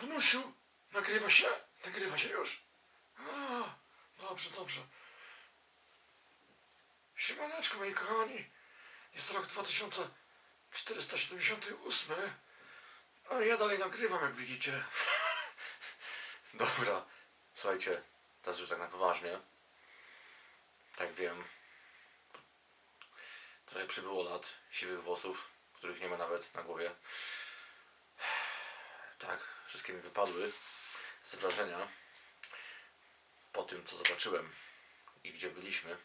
Danusiu, nagrywa się? Nagrywa się już? A, dobrze, dobrze. Siemaneczko, moi kochani. Jest rok 2478. A ja dalej nagrywam, jak widzicie. Dobra, słuchajcie, teraz już tak na poważnie. Tak wiem. Trochę przybyło lat, siwych włosów, których nie ma nawet na głowie. Tak, wszystkie mi wypadły z wrażenia po tym, co zobaczyłem i gdzie byliśmy.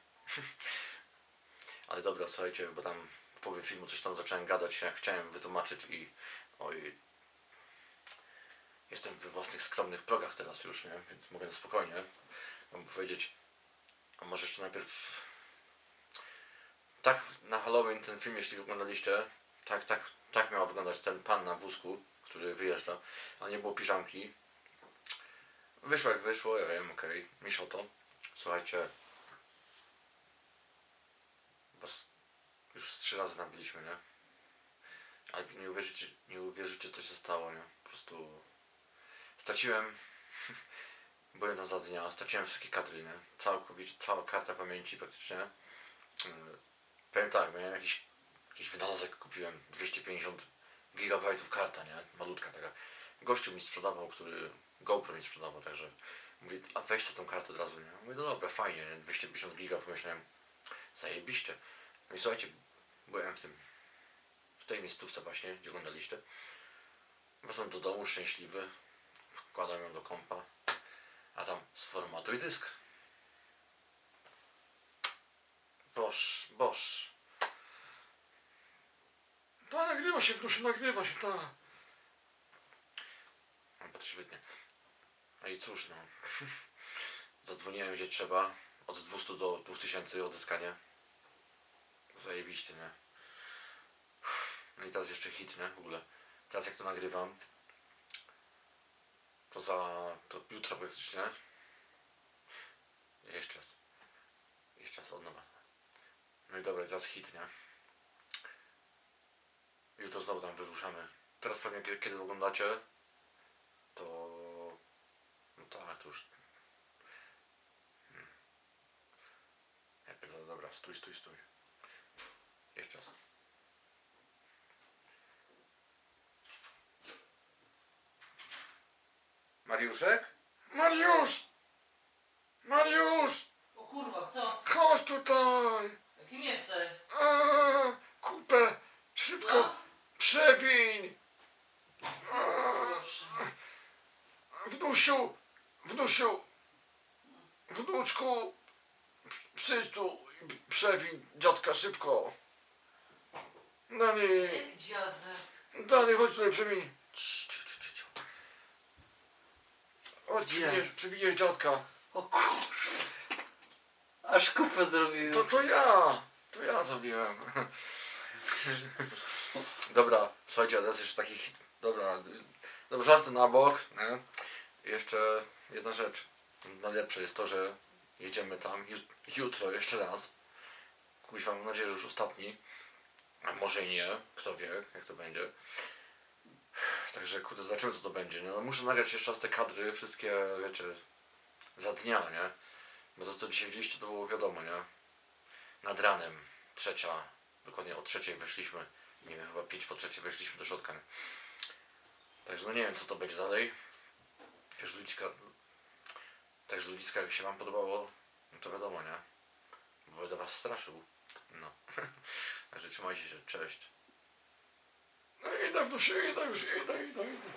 Ale dobra, słuchajcie, bo tam w połowie filmu coś tam zacząłem gadać, jak chciałem wytłumaczyć i oj, jestem we własnych skromnych progach teraz już, nie? Więc mogę na spokojnie wam powiedzieć, a może jeszcze najpierw tak na Halloween ten film, jeśli oglądaliście, tak, tak, tak miał wyglądać ten pan na wózku, który wyjeżdża, a nie było piżamki. Wyszło jak wyszło, ja wiem, okej, okay. to. Słuchajcie, już trzy razy tam byliśmy, nie? Ale nie uwierzycie, nie uwierzycie co się stało, nie? Po prostu straciłem, byłem tam za dnia, straciłem wszystkie kadry, nie? Całkowicie, cała karta pamięci praktycznie. Yy, Powiem tak, miałem jakiś, jakiś wynalazek kupiłem, 250 gigabajtów karta, nie? Malutka taka. Gościu mi sprzedawał, który GoPro mi sprzedawał, także mówi, a weź sobie tą kartę od razu, nie? Mówię, no dobra, fajnie, nie? 250 giga, pomyślałem, zajebiście. No i słuchajcie, byłem w tym, w tej miejscówce właśnie, gdzie oglądaliście. Wracam do domu szczęśliwy, wkładam ją do kompa, a tam sformatuj dysk. Boż, boż. Ta nagrywa się, proszę, nagrywa się, ta. No, to świetnie. No i cóż, no. Zadzwoniłem gdzie trzeba. Od 200 do 2000 odzyskanie. Zajebiście, nie? No i teraz jeszcze hit, nie? W ogóle. Teraz jak to nagrywam, to za... to jutro praktycznie. Jeszcze raz. Jeszcze raz od nowa. No i dobra, teraz hit, nie? Jutro znowu tam wyruszamy. Teraz pewnie kie- kiedy oglądacie, to... No tak, to już... Hmm. Dobra, stój, stój, stój. Jeszcze raz. Mariuszek? Mariusz! Mariusz! O kurwa, kto? Chodź tutaj! Jakim jesteś? A, kupę! Szybko! No. Proszę. Wnusiu! Wnusiu! Wnuczku! Przyjdź tu i przewiń dziadka szybko! Dani! Jak? Dani, chodź tutaj, przewiń! Cii, cii, cii, cii. Chodź, Gdzie? przewiniesz, przewiniesz dziadka. O kurwa. Aż kupę zrobiłem. To to ja! To ja zrobiłem. Dobra, słuchajcie, teraz jeszcze takich. Dobra, dobra, żarty na bok, nie? Jeszcze jedna rzecz. Najlepsze jest to, że jedziemy tam ju- jutro jeszcze raz. Kuźwa, mam nadzieję, że już ostatni. A może i nie, kto wie, jak to będzie. Także kurde, zobaczymy co to będzie. No, muszę nagrać jeszcze raz te kadry, wszystkie, wiecie, za dnia, nie? Bo to co dzisiaj widzieliście to było wiadomo, nie? Nad ranem, trzecia, dokładnie o trzeciej weszliśmy, nie wiem, chyba pięć po trzeciej weszliśmy do środka, nie? Także no nie wiem co to będzie dalej. Także ludziska, także ludziska jak się wam podobało, no to wiadomo, nie? Bo będę was straszył. No. Także trzymajcie się, cześć. No idę w duszy, idę już, idę, idę, idę.